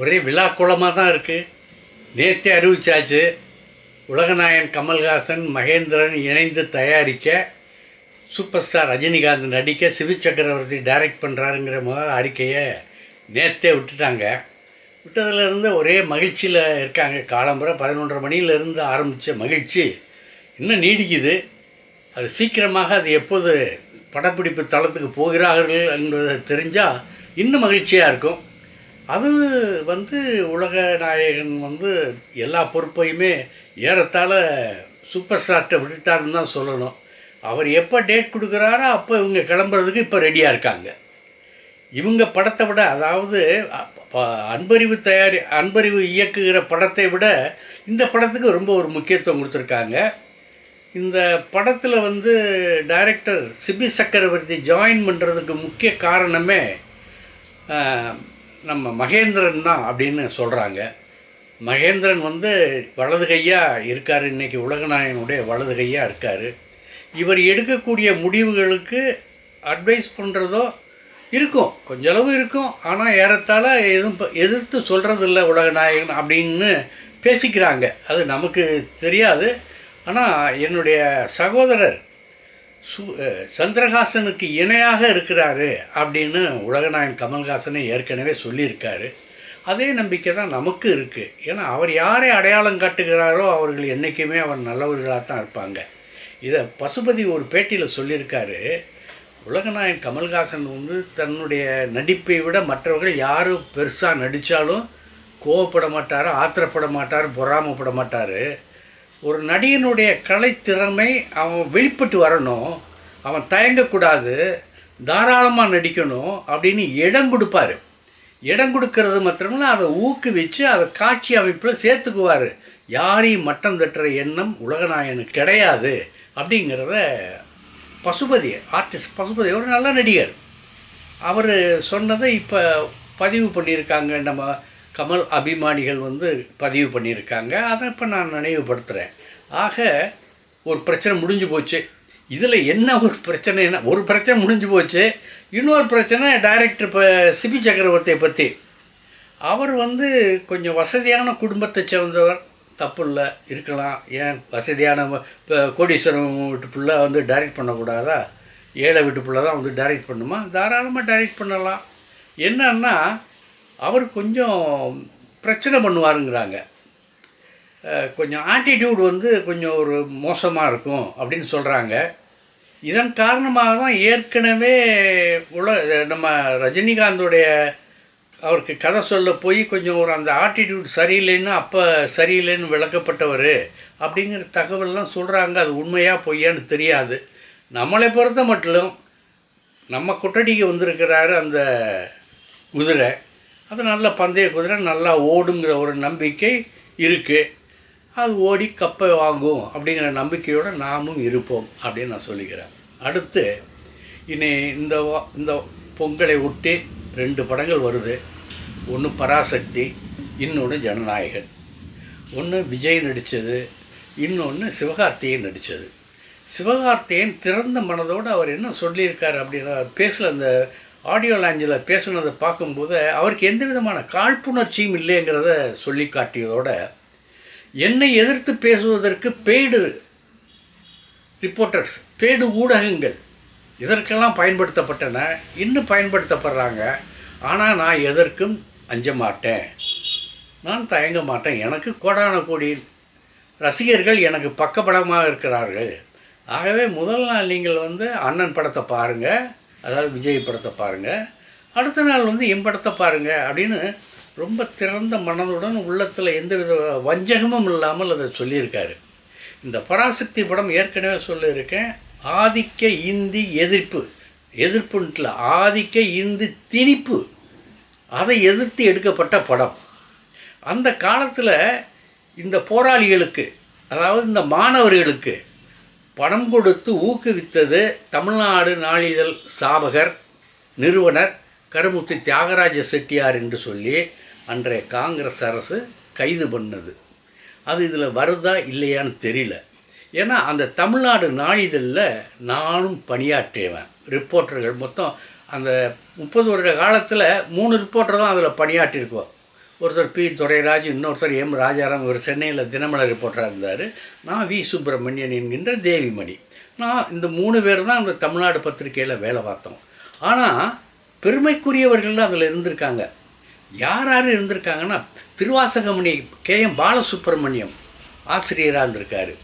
ஒரே விழா குளமாக தான் இருக்குது நேற்றே அறிவிச்சாச்சு உலகநாயன் கமல்ஹாசன் மகேந்திரன் இணைந்து தயாரிக்க சூப்பர் ஸ்டார் ரஜினிகாந்த் நடிக்க சிவி சக்கரவர்த்தி டைரக்ட் பண்ணுறாருங்கிற முதல் அறிக்கையை நேற்றே விட்டுட்டாங்க. விட்டதுலேருந்து ஒரே மகிழ்ச்சியில் இருக்காங்க. காலம்புற பதினொன்றரை மணியிலேருந்து ஆரம்பித்த மகிழ்ச்சி இன்னும் நீடிக்குது. அது சீக்கிரமாக அது எப்போது படப்பிடிப்பு தளத்துக்கு போகிறார்கள் என்பதை தெரிஞ்சால் இன்னும் மகிழ்ச்சியாக இருக்கும். அது வந்து உலக நாயகன் வந்து எல்லா பொறுப்பையுமே ஏறத்தாழ சூப்பர் ஸ்டார்ட்டை விட்டுட்டாருன்னு தான் சொல்லணும். அவர் எப்போ டேட் கொடுக்குறாரோ அப்போ இவங்க கிளம்புறதுக்கு இப்போ ரெடியாக இருக்காங்க. இவங்க படத்தை விட அதாவது அன்பறிவு தயாரி அன்பறிவு இயக்குகிற படத்தை விட இந்த படத்துக்கு ரொம்ப ஒரு முக்கியத்துவம் கொடுத்துருக்காங்க. இந்த படத்தில் வந்து டைரக்டர் சிபி சக்கரவர்த்தி ஜாயின் பண்ணுறதுக்கு முக்கிய காரணமே நம்ம மகேந்திரன் தான் அப்படின்னு சொல்கிறாங்க மகேந்திரன் வந்து வலது கையாக இருக்கார். இன்றைக்கி உலகநாயகனுடைய வலது கையாக இருக்கார். இவர் எடுக்கக்கூடிய முடிவுகளுக்கு அட்வைஸ் பண்ணுறதோ இருக்கும். கொஞ்சளவு இருக்கும். ஆனால் ஏறத்தாழ எதுவும் எதிர்த்து சொல்கிறதில்ல உலகநாயகன் அப்படின்னு பேசிக்கிறாங்க. அது நமக்கு தெரியாது. ஆனால் என்னுடைய சகோதரர் சு சந்திரஹாசனுக்கு இணையாக இருக்கிறாரு அப்படின்னு உலகநாயகன் கமல்ஹாசனே ஏற்கனவே சொல்லியிருக்காரு. அதே நம்பிக்கை தான் நமக்கு இருக்குது ஏன்னா அவர் யாரை அடையாளம் காட்டுகிறாரோ அவர்கள் என்றைக்குமே அவர் நல்லவர்களாக தான் இருப்பாங்க. இதை பசுபதி ஒரு பேட்டியில் சொல்லியிருக்காரு. உலகநாயகன் கமல்ஹாசன் வந்து தன்னுடைய நடிப்பை விட மற்றவர்கள் யார் பெருசாக நடித்தாலும் கோவப்பட மாட்டார் ஆத்திரப்பட மாட்டார் பொறாமப்பட மாட்டார். ஒரு நடிகனுடைய கலைத்திறமை அவன் வெளிப்பட்டு வரணும் அவன் தயங்கக்கூடாது தாராளமாக நடிக்கணும் அப்படின்னு இடம் கொடுப்பார். இடம் கொடுக்கறது மாத்திரமில்ல அதை ஊக்குவிச்சு அதை காட்சி அமைப்பில் சேர்த்துக்குவார். யாரையும் மட்டம் தட்டுற எண்ணம் உலகநாயனுக்கு கிடையாது அப்படிங்கிறத பசுபதி ஆர்டிஸ்ட் பசுபதி ஒரு நல்ல நடிகர். அவர் சொன்னதை இப்போ பதிவு பண்ணியிருக்காங்க நம்ம கமல் அபிமானிகள் வந்து பதிவு பண்ணியிருக்காங்க. அதை இப்போ நான் நினைவுபடுத்துகிறேன் ஆக ஒரு பிரச்சனை முடிஞ்சு போச்சு. இதில் என்ன ஒரு பிரச்சனைனா ஒரு பிரச்சனை முடிஞ்சு போச்சு. இன்னொரு பிரச்சனை டைரக்டர் இப்போ சிபி சக்கரவர்த்தியை பற்றி அவர் வந்து கொஞ்சம் வசதியான குடும்பத்தை சேர்ந்தவர். தப்பு இல்லை இருக்கலாம். ஏன் வசதியான இப்போ கோடீஸ்வரம் வீட்டு பிள்ளை வந்து டைரக்ட் பண்ணக்கூடாதா? ஏழை வீட்டு பிள்ளை தான் வந்து டைரக்ட் பண்ணுமா? தாராளமாக டைரக்ட் பண்ணலாம். என்னன்னா அவர் கொஞ்சம் பிரச்சனை பண்ணுவாருங்கிறாங்க. கொஞ்சம் ஆட்டிடியூட் வந்து கொஞ்சம் ஒரு மோசமாக இருக்கும் அப்படின்னு சொல்கிறாங்க இதன் காரணமாக தான் ஏற்கனவே உல நம்ம ரஜினிகாந்தோடைய அவருக்கு கதை சொல்ல போய் கொஞ்சம் ஒரு அந்த ஆட்டிடியூட் சரியில்லைன்னு அப்போ சரியில்லைன்னு விளக்கப்பட்டவர் அப்படிங்கிற தகவல்லாம் சொல்கிறாங்க அது உண்மையாக பொய்யான்னு தெரியாது. நம்மளை பொறுத்த மட்டும் நம்ம கொட்டடிக்கு வந்திருக்கிறாரு அந்த குதிரை. அது நல்ல பந்தய குதிரை நல்லா ஓடுங்கிற ஒரு நம்பிக்கை இருக்குது அது ஓடி கப்பை வாங்கும் அப்படிங்கிற நம்பிக்கையோடு நாமும் இருப்போம் அப்படின்னு நான் சொல்லிக்கிறேன். அடுத்து இனி இந்த இந்த பொங்கலை ஒட்டி ரெண்டு படங்கள் வருது. ஒன்று பராசக்தி இன்னொன்று ஜனநாயகன். ஒன்று விஜய் நடித்தது இன்னொன்று சிவகார்த்திகேயன் நடித்தது சிவகார்த்திகேயன் திறந்த மனதோடு அவர் என்ன சொல்லியிருக்கார் அப்படின்னா பேசல அந்த ஆடியோ லாஞ்சில் பேசுனதை பார்க்கும்போது அவருக்கு எந்த விதமான காழ்ப்புணர்ச்சியும் இல்லைங்கிறத சொல்லி காட்டியதோட என்னை எதிர்த்து பேசுவதற்கு பெய்டு ரிப்போர்ட்டர்ஸ் பெய்டு ஊடகங்கள் இதற்கெல்லாம் பயன்படுத்தப்பட்டன இன்னும் பயன்படுத்தப்படுறாங்க. ஆனால் நான் எதற்கும் அஞ்ச மாட்டேன். நான் தயங்க மாட்டேன். எனக்கு கோடான கோடி ரசிகர்கள் எனக்கு பக்கபலமாக இருக்கிறார்கள். ஆகவே முதல் நாள் நீங்கள் வந்து அண்ணன் படத்தை பாருங்கள் அதாவது விஜய் படத்தை பாருங்கள் அடுத்த நாள் வந்து என் படத்தை பாருங்கள் அப்படின்னு ரொம்ப திறந்த மனதுடன் உள்ளத்தில் எந்தவித வஞ்சகமும் இல்லாமல் அதை சொல்லியிருக்காரு. இந்த பராசக்தி படம் ஏற்கனவே சொல்லியிருக்கேன். ஆதிக்க இந்தி எதிர்ப்பு. எதிர்ப்புன்ட்டுல ஆதிக்க இந்தி திணிப்பு. அதை எதிர்த்து எடுக்கப்பட்ட படம். அந்த காலத்தில் இந்த போராளிகளுக்கு அதாவது இந்த மாணவர்களுக்கு பணம் கொடுத்து ஊக்குவித்தது தமிழ்நாடு நாளிதழ் சாபகர் நிறுவனர் கருமுத்து தியாகராஜ செட்டியார் என்று சொல்லி அன்றைய காங்கிரஸ் அரசு கைது பண்ணது. அது இதில் வருதா இல்லையான்னு தெரியல. ஏன்னா அந்த தமிழ்நாடு நாளிதழில் நானும் பணியாற்றியவன். ரிப்போர்ட்டர்கள் மொத்தம் அந்த முப்பது வருட காலத்தில் மூணு ரிப்போர்ட்டர் தான் அதில் பணியாற்றியிருக்கோம். ஒருத்தர் பி துரைராஜ் இன்னொருத்தர் எம் ராஜாராம் இவர் சென்னையில் தினமலர் ரிப்போர்ட்டராக இருந்தார் நான் வி சுப்பிரமணியன் என்கின்ற தேவிமணி. நான் இந்த மூணு பேர் தான் அந்த தமிழ்நாடு பத்திரிகையில் வேலை பார்த்தோம். ஆனால் பெருமைக்குரியவர்கள் அதில் இருந்திருக்காங்க. யார் யார் இருந்திருக்காங்கன்னா திருவாசகமணி கே எம் பாலசுப்ரமணியம் ஆசிரியராக இருந்திருக்காரு.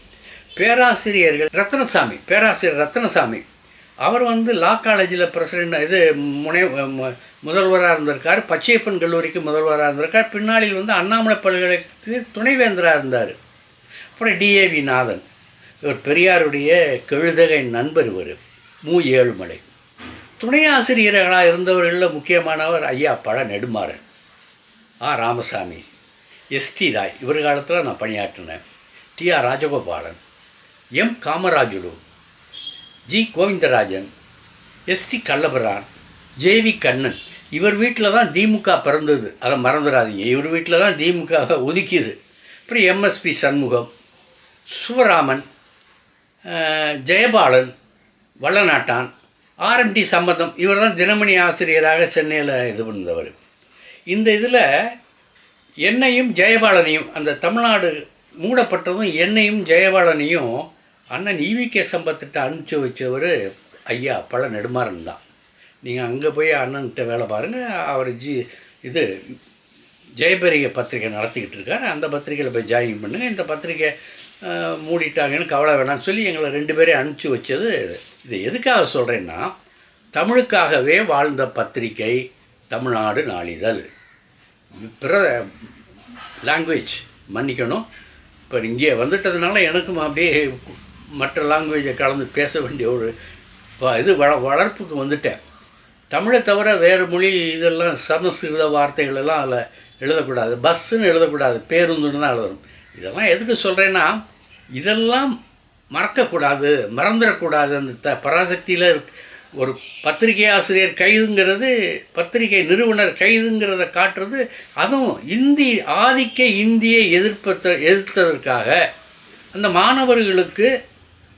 பேராசிரியர்கள் ரத்னசாமி பேராசிரியர் ரத்னசாமி. அவர் வந்து லா காலேஜில் பிரசிடெண்ட் இது முனை முதல்வராக இருந்திருக்கார். பச்சையப்பன் கல்லூரிக்கு முதல்வராக இருந்திருக்கார். பின்னாளில் வந்து அண்ணாமலை பல்கலைக்கு துணைவேந்தராக இருந்தார். அப்புறம் டிஏவி நாதன். இவர் பெரியாருடைய கெழுதகை நண்பர் இவர். மு. ஏழுமலை. துணை ஆசிரியர்களாக இருந்தவர்களில் முக்கியமானவர் ஐயா பழ நெடுமாறன். ஆ. ராமசாமி. எஸ்டி ராய். இவர் காலத்தில் நான் பணியாற்றினேன். D. R. Rajagopalan. M. Kamarajulu. G. Govindarajan. SD Kallapiran. JV Kannan. இவர் வீட்டில் தான் திமுக பிறந்தது. அதை மறந்துடாதீங்க. இவர் வீட்டில் தான் திமுக ஒதுக்கியது. அப்புறம் எம்எஸ்பி சண்முகம் சுவராமன் ஜெயபாலன் வள்ளநாட்டான் ஆர்எம்டி சம்பந்தம் இவர் தான் தினமணி ஆசிரியராக சென்னையில் இது பண்ணவர் இந்த இதில் என்னையும் ஜெயபாலனையும் அந்த தமிழ்நாடு மூடப்பட்டதும் என்னையும் ஜெயபாலனையும் அண்ணன் ஈவிகே சம்பத்திட்ட அனுப்பிச்சி வச்சவர் ஐயா பல நெடுமாறன் தான். நீங்கள் அங்கே போய் அண்ணன்கிட்ட வேலை பாருங்கள் அவர் ஜி இது ஜெயபெரிய பத்திரிக்கை நடத்திக்கிட்டு இருக்கார். அந்த பத்திரிக்கையில் போய் ஜாயின் பண்ணுங்கள் இந்த பத்திரிக்கை மூடிட்டாங்கன்னு கவலை வேணாம்னு சொல்லி எங்களை ரெண்டு பேரையும் அனுப்பிச்சி வச்சது இது. எதுக்காக சொல்கிறேன்னா தமிழுக்காகவே வாழ்ந்த பத்திரிக்கை தமிழ்நாடு நாளிதழ். பிற லாங்குவேஜ் மன்னிக்கணும். இப்போ இங்கே வந்துட்டதுனால எனக்கும் அப்படியே மற்ற லாங்குவேஜை கலந்து பேச வேண்டிய ஒரு இது வள வளர்ப்புக்கு வந்துட்டேன். தமிழை தவிர வேறு மொழி இதெல்லாம் சமஸ்கிருத வார்த்தைகள் எல்லாம் அதில் எழுதக்கூடாது. பஸ்ஸுன்னு எழுதக்கூடாது. பேருந்துன்னு தான் எழுதணும். இதெல்லாம் எதுக்கு சொல்கிறேன்னா இதெல்லாம் மறக்கக்கூடாது மறந்துடக்கூடாது அந்த த பராசக்தியில் ஒரு பத்திரிகை ஆசிரியர் கைதுங்கிறது பத்திரிகை நிறுவனர் கைதுங்கிறத காட்டுறது அதுவும் இந்தி ஆதிக்க இந்தியை எதிர்ப்பத எதிர்த்ததற்காக அந்த மாணவர்களுக்கு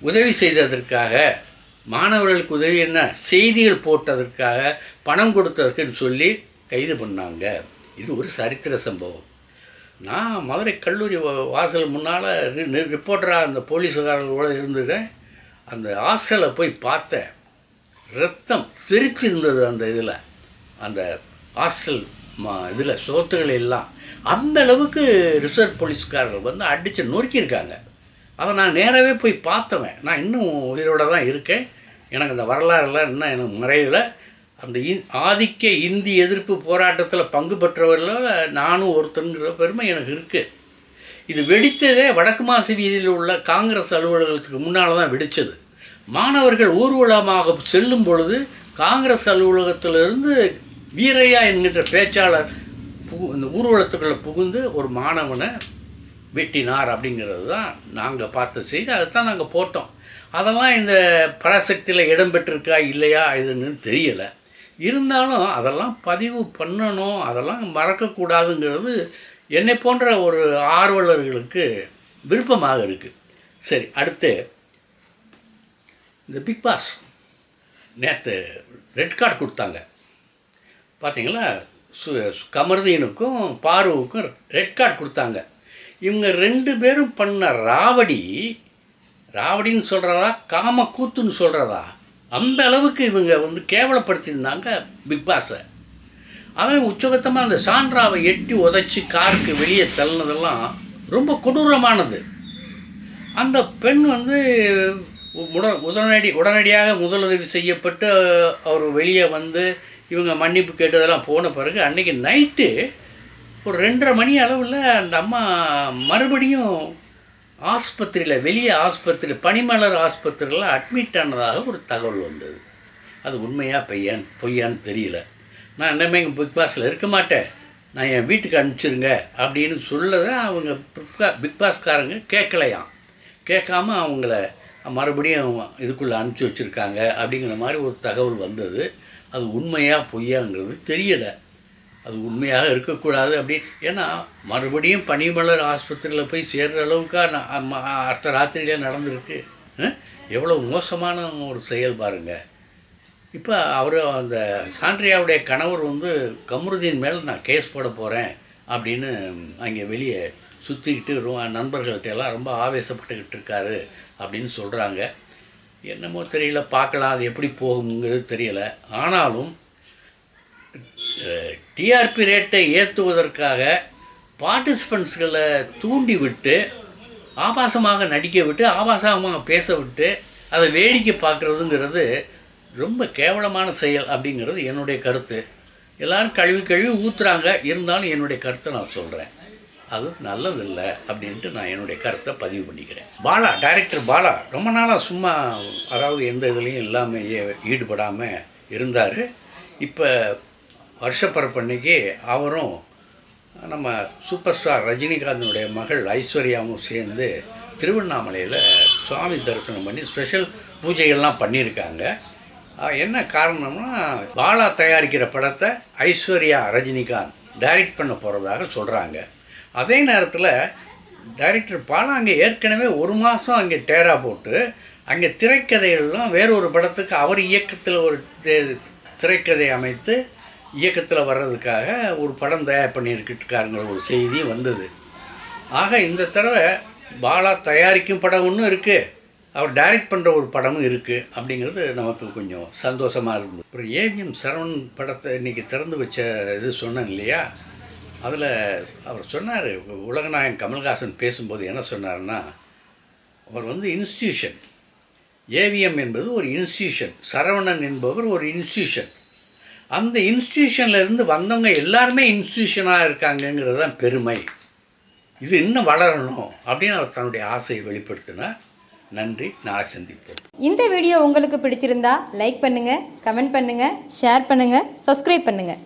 உதவி செய்ததற்காக மாணவர்களுக்கு உதவி என்ன? செய்திகள் போட்டதற்காக பணம் கொடுத்ததற்குன்னு சொல்லி கைது பண்ணாங்க. இது ஒரு சரித்திர சம்பவம். நான் மதுரை கல்லூரி வா- வாசல் முன்னால் ரிப்போர்ட்டராக அந்த போலீஸுக்காரர்களோட இருந்துட்டேன் அந்த ஹாஸ்டலை போய் பார்த்தேன். ரத்தம் சிரிச்சு இருந்தது அந்த இதில். அந்த ஹாஸ்டல் மா இதில் சோத்துகள் எல்லாம். அந்த அளவுக்கு ரிசர்வ் போலீஸ்காரர்கள் வந்து அடித்து நொறுக்கியிருக்காங்க. அதை நான் நேராகவே போய் பார்த்தவன். நான் இன்னும் உயிரோட தான் இருக்கேன். எனக்கு அந்த வரலாறுலாம் இன்னும் எனக்கு முறையில் அந்த இந் ஆதிக்க இந்தி எதிர்ப்பு போராட்டத்தில் பங்கு பெற்றவர்களில் நானும் ஒருத்தனுங்கிற பெருமை எனக்கு இருக்குது இது வெடித்ததே வடக்கு மாசி வீதியில் உள்ள காங்கிரஸ் அலுவலகத்துக்கு முன்னால் தான் வெடித்தது மாணவர்கள் ஊர்வலமாக செல்லும் பொழுது காங்கிரஸ் அலுவலகத்திலிருந்து வீரையா என்கின்ற பேச்சாளர் புகு இந்த ஊர்வலத்துக்குள்ளே புகுந்து ஒரு மாணவனை வெட்டினார் அப்படிங்கிறது தான் நாங்கள் பார்த்த செய்தி. அதை தான் நாங்கள் போட்டோம். அதெல்லாம் இந்த பராசக்தியில் இடம் பெற்றிருக்கா இல்லையா இதுன்னு தெரியலை. இருந்தாலும் அதெல்லாம் பதிவு பண்ணணும் அதெல்லாம் மறக்கக்கூடாதுங்கிறது என்னை போன்ற ஒரு ஆர்வலர்களுக்கு விருப்பமாக இருக்குது சரி அடுத்து இந்த பிக் பாஸ் நேற்று ரெட் கார்டு கொடுத்தாங்க. பார்த்தீங்களா சு கமர்தீனுக்கும் பாருவுக்கும் ரெட் கார்டு கொடுத்தாங்க. இவங்க ரெண்டு பேரும் பண்ண ராவடி ராவடின்னு சொல்கிறதா காம கூத்துன்னு சொல்கிறதா அந்த அளவுக்கு இவங்க வந்து கேவலப்படுத்தியிருந்தாங்க பிக் பாஸை. அவன் உச்சகத்தமாக அந்த சான்றாவை எட்டி உதைச்சி காருக்கு வெளியே தள்ளினதெல்லாம் ரொம்ப கொடூரமானது. அந்த பெண் வந்து முட உடனடி உடனடியாக முதலுதவி செய்யப்பட்டு அவர் வெளியே வந்து இவங்க மன்னிப்பு கேட்டதெல்லாம் போன பிறகு அன்றைக்கி நைட்டு ஒரு ரெண்டரை மணி அளவில் அந்த அம்மா மறுபடியும் ஆஸ்பத்திரியில் வெளியே ஆஸ்பத்திரி பனிமலர் ஆஸ்பத்திரியில் அட்மிட் ஆனதாக ஒரு தகவல் வந்தது. அது உண்மையாக பையன் பொய்யான்னு தெரியல. நான் என்னமே இங்கே பிக் பாஸில் இருக்க மாட்டேன். நான் என் வீட்டுக்கு அனுப்பிச்சிருங்க அப்படின்னு சொல்லதை அவங்க பிக் பா- பிக் பாஸ்காரங்க கேட்கலையாம் கேட்காம அவங்கள மறுபடியும் இதுக்குள்ளே அனுப்பிச்சி வச்சுருக்காங்க அப்படிங்கிற மாதிரி ஒரு தகவல் வந்தது. அது உண்மையாக பொய்யாங்கிறது தெரியலை. அது உண்மையாக இருக்கக்கூடாது அப்படி. ஏன்னா மறுபடியும் பனிமலர் ஆஸ்பத்திரியில் போய் சேர்கிற அளவுக்காக நான் அடுத்த ராத்திரியிலே நடந்திருக்கு. எவ்வளோ மோசமான ஒரு செயல் பாருங்க. இப்போ அவர் அந்த சாண்ட்ரியாவுடைய கணவர் வந்து கமருதீன் மேலே நான் கேஸ் போட போகிறேன் அப்படின்னு அங்கே வெளியே சுற்றிக்கிட்டு ரொ நண்பர்கள்ட்ட எல்லாம் ரொம்ப ஆவேசப்பட்டுக்கிட்டு இருக்காரு அப்படின்னு சொல்கிறாங்க என்னமோ தெரியல பார்க்கலாம் அது எப்படி போகுங்கிறது தெரியலை. ஆனாலும் டிஆர்பி ரேட்டை ஏற்றுவதற்காக பார்ட்டிசிபெண்ட்ஸ்களை தூண்டி விட்டு ஆபாசமாக நடிக்க விட்டு ஆபாசமாக பேச விட்டு அதை வேடிக்கை பார்க்குறதுங்கிறது ரொம்ப கேவலமான செயல் அப்படிங்கிறது என்னுடைய கருத்து. எல்லோரும் கழுவி கழுவி ஊற்றுறாங்க இருந்தாலும் என்னுடைய கருத்தை நான் சொல்கிறேன் அது நல்லதில்லை அப்படின்ட்டு நான் என்னுடைய கருத்தை பதிவு பண்ணிக்கிறேன். பாலா டைரக்டர் பாலா ரொம்ப நாளாக சும்மா அதாவது எந்த இதுலேயும் இல்லாமல் ஈடுபடாமல் இருந்தார். இப்போ வருஷப்பரப்பன்னைக்கு அவரும் நம்ம சூப்பர் ஸ்டார் ரஜினிகாந்தனுடைய மகள் ஐஸ்வர்யாவும் சேர்ந்து திருவண்ணாமலையில் சுவாமி தரிசனம் பண்ணி ஸ்பெஷல் பூஜைகள்லாம் பண்ணியிருக்காங்க. என்ன காரணம்னா பாலா தயாரிக்கிற படத்தை ஐஸ்வர்யா ரஜினிகாந்த் டைரக்ட் பண்ண போகிறதாக சொல்கிறாங்க அதே நேரத்தில் டைரக்டர் பாலா அங்கே ஏற்கனவே ஒரு மாதம் அங்கே டேரா போட்டு அங்கே திரைக்கதைகள்லாம் வேறொரு படத்துக்கு அவர் இயக்கத்தில் ஒரு திரைக்கதை அமைத்து இயக்கத்தில் வர்றதுக்காக ஒரு படம் தயார் பண்ணியிருக்கிட்டுருக்காருங்கிற ஒரு செய்தி வந்தது. ஆக இந்த தடவை பாலா தயாரிக்கும் படம் ஒன்றும் இருக்குது அவர் டைரக்ட் பண்ணுற ஒரு படமும் இருக்குது அப்படிங்கிறது நமக்கு கொஞ்சம் சந்தோஷமாக இருந்தது. அப்புறம் ஏவிஎம் சரவணன் படத்தை இன்றைக்கி திறந்து வச்ச இது சொன்னேன் இல்லையா? அதில் அவர் சொன்னார் உலகநாயகன் கமல்ஹாசன் பேசும்போது என்ன சொன்னார்னா அவர் வந்து இன்ஸ்டியூஷன் ஏவிஎம் என்பது ஒரு இன்ஸ்டியூஷன் சரவணன் என்பவர் ஒரு இன்ஸ்டியூஷன் அந்த இன்ஸ்டியூஷன்லேருந்து வந்தவங்க எல்லாருமே இன்ஸ்டியூஷனாக இருக்காங்கங்கிறது தான் பெருமை. இது இன்னும் வளரணும் அப்படின்னு அவர் தன்னுடைய ஆசையை வெளிப்படுத்தினார். நன்றி. நாளை சந்திப்போம். இந்த வீடியோ உங்களுக்கு பிடிச்சிருந்தா லைக் பண்ணுங்கள் கமெண்ட் பண்ணுங்கள் ஷேர் பண்ணுங்கள் சப்ஸ்கிரைப் பண்ணுங்கள்